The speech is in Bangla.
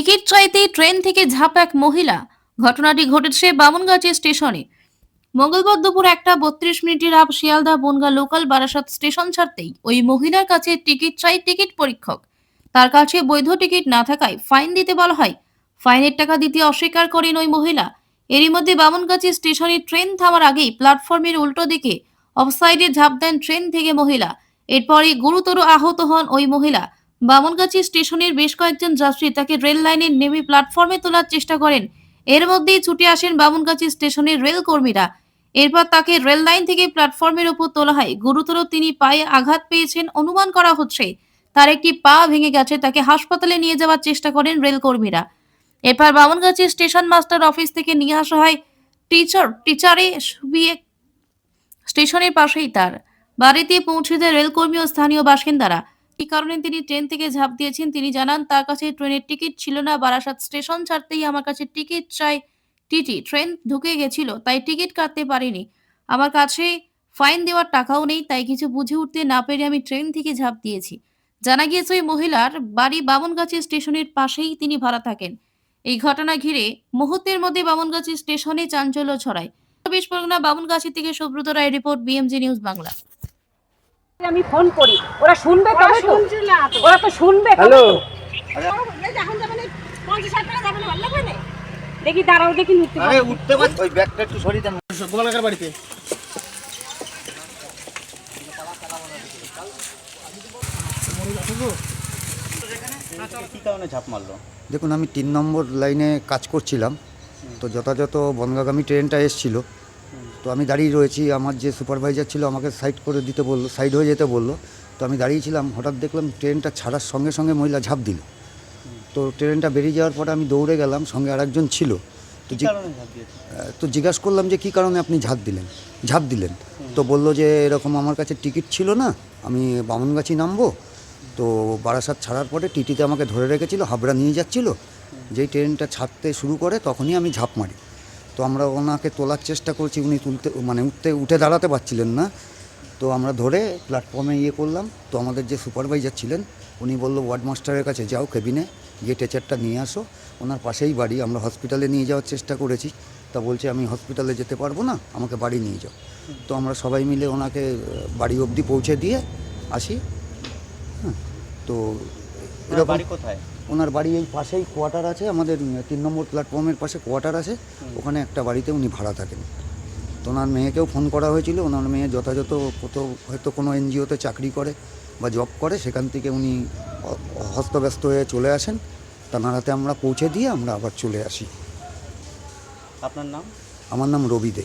টিকিট চাইতেই ট্রেন থেকে ঝাঁপ এক মহিলা। ঘটনাটি ঘটেছে বামনগাছি স্টেশনে। মঙ্গলবার দুপুর একটা বত্রিশ মিনিটের up Sealdah Bongaon local Barasat station ছাড়তেই ওই মহিলার কাছে টিকিট চাই টিকিট পরীক্ষক। তার কাছে বৈধ টিকিট না থাকায় ফাইন দিতে বলা হয়। ফাইনের টাকা দিতে অস্বীকার করেন ওই মহিলা। এরই মধ্যে বামনগাছি স্টেশনে ট্রেন থামার আগেই প্ল্যাটফর্মের উল্টো দিকে অফসাইডে ঝাঁপ দেন ট্রেন থেকে মহিলা। এরপরই গুরুতর আহত হন ওই মহিলা। বামনগাছি স্টেশনের বেশ কয়েকজন যাত্রী তাকে রেল লাইনে নেমে প্ল্যাটফর্মে তোলার চেষ্টা করেন। এর মধ্যেই ছুটে আসেন বামনগাছি স্টেশনের রেল কর্মীরা এরপর তাকে রেল লাইন থেকে প্ল্যাটফর্মের উপর তোলা হয়। গুরুতর তিনি পায়ে আঘাত পেয়েছেন অনুমান করা হচ্ছে। তার একটি পা ভেঙে গেছে, তাকে হাসপাতালে নিয়ে যাওয়ার চেষ্টা করেন রেল কর্মীরা এরপর বামনগাছি স্টেশন মাস্টার অফিস থেকে নিয়ে আসা হয় টিচার, টিচারে শুবিয়ে স্টেশনের পাশেই তার। বাড়িতে পৌঁছে দেয় রেলকর্মী ও স্থানীয় বাসিন্দারা। এই কারণে তিনি ট্রেন থেকে ঝাঁপ দিয়েছেন। তিনি জানান, তার কাছে ট্রেনের টিকিট ছিল না। বারাসাত স্টেশন ছাড়তেই আমার কাছে টিকিট চাই, টিটি, ট্রেন ঢুকে গেছিল, তাই টিকিট কাটতে পারিনি। আমার কাছে ফাইন দেওয়ার টাকাও নেই, তাই কিছু বুঝে উঠতে না পেরে আমি ট্রেন থেকে ঝাঁপ দিয়েছি। জানা গিয়েছে, ওই মহিলার বাড়ি বামনগাছি স্টেশনের পাশেই তিনি ভাড়া থাকেন। এই ঘটনা ঘিরে মুহূর্তের মধ্যে বামনগাছি স্টেশনে চাঞ্চল্য ছড়ায়। চব্বিশ পরগনা বামনগাছি থেকে Subrata Roy report, BMG news Bangla. আমি ফোন করি। ওরা শুনবে তবে তো। না ওরা তো শুনবে হ্যালো? দেখি দাঁড়াও দেখি নিতে আরে উঠতে পার ওই ব্যাগটা একটু সরিয়ে দেন। গোলাকার বাড়িতে। কি কারণে ঝাঁপ মারলো? দেখুন আমি তিন নম্বর লাইনে কাজ করছিলাম। তো যথাযথ বনগাগামী ট্রেনটা এসছিল। তো আমি দাঁড়িয়ে রয়েছি আমার যে সুপারভাইজার ছিল আমাকে সাইড করে দিতে বলল সাইড হয়ে যেতে বলল। তো আমি দাঁড়িয়েছিলাম হঠাৎ দেখলাম ট্রেনটা ছাড়ার সঙ্গে সঙ্গে মহিলা ঝাঁপ দিল। তো ট্রেনটা বেরিয়ে যাওয়ার পরে আমি দৌড়ে গেলাম সঙ্গে আরেকজন ছিল। তো তো জিজ্ঞাসা করলাম যে কী কারণে আপনি ঝাঁপ দিলেন? ঝাঁপ দিলেন। তো বলল যে এরকম আমার কাছে টিকিট ছিল না আমি বামনগাছি নামবো। তো বারাসাত ছাড়ার পরে টিটিতে আমাকে ধরে রেখেছিল হাবড়া নিয়ে যাচ্ছিল। যেই ট্রেনটা ছাড়তে শুরু করে তখনই আমি ঝাঁপ মারি। তো আমরা ওনাকে তোলার চেষ্টা করছি, উনি তুলতে মানে উঠতে, উঠে দাঁড়াতে পারছিলেন না। তো আমরা ধরে প্ল্যাটফর্মে ইয়ে করলাম। তো আমাদের যে সুপারভাইজার ছিলেন, উনি বলল ওয়ার্ড মাস্টারের কাছে যাও কেবিনে গিয়ে টেচারটা নিয়ে আসো। ওনার পাশেই বাড়ি, আমরা হসপিটালে নিয়ে যাওয়ার চেষ্টা করেছি। তা বলছে, আমি হসপিটালে যেতে পারব না, আমাকে বাড়ি নিয়ে যাও। তো আমরা সবাই মিলে ওনাকে, বাড়ি অবধি পৌঁছে দিয়ে আসি। হ্যাঁ তো এরকম কোথায়? ওনার বাড়ি এই পাশেই কোয়ার্টার আছে আমাদের তিন নম্বর প্ল্যাটফর্মের পাশে কোয়ার্টার আছে। ওখানে একটা বাড়িতে উনি ভাড়া থাকেন। তো ওনার মেয়েকেও ফোন করা হয়েছিল ওনার মেয়ে যথাযথ কোথাও হয়তো কোনো এনজিওতে চাকরি করে বা জব করে সেখান থেকে উনি হস্তব্যস্ত হয়ে চলে আসেন। তার হাতে আমরা পৌঁছে দিয়ে আমরা আবার চলে আসি। আপনার নাম? আমার নাম রবি দে।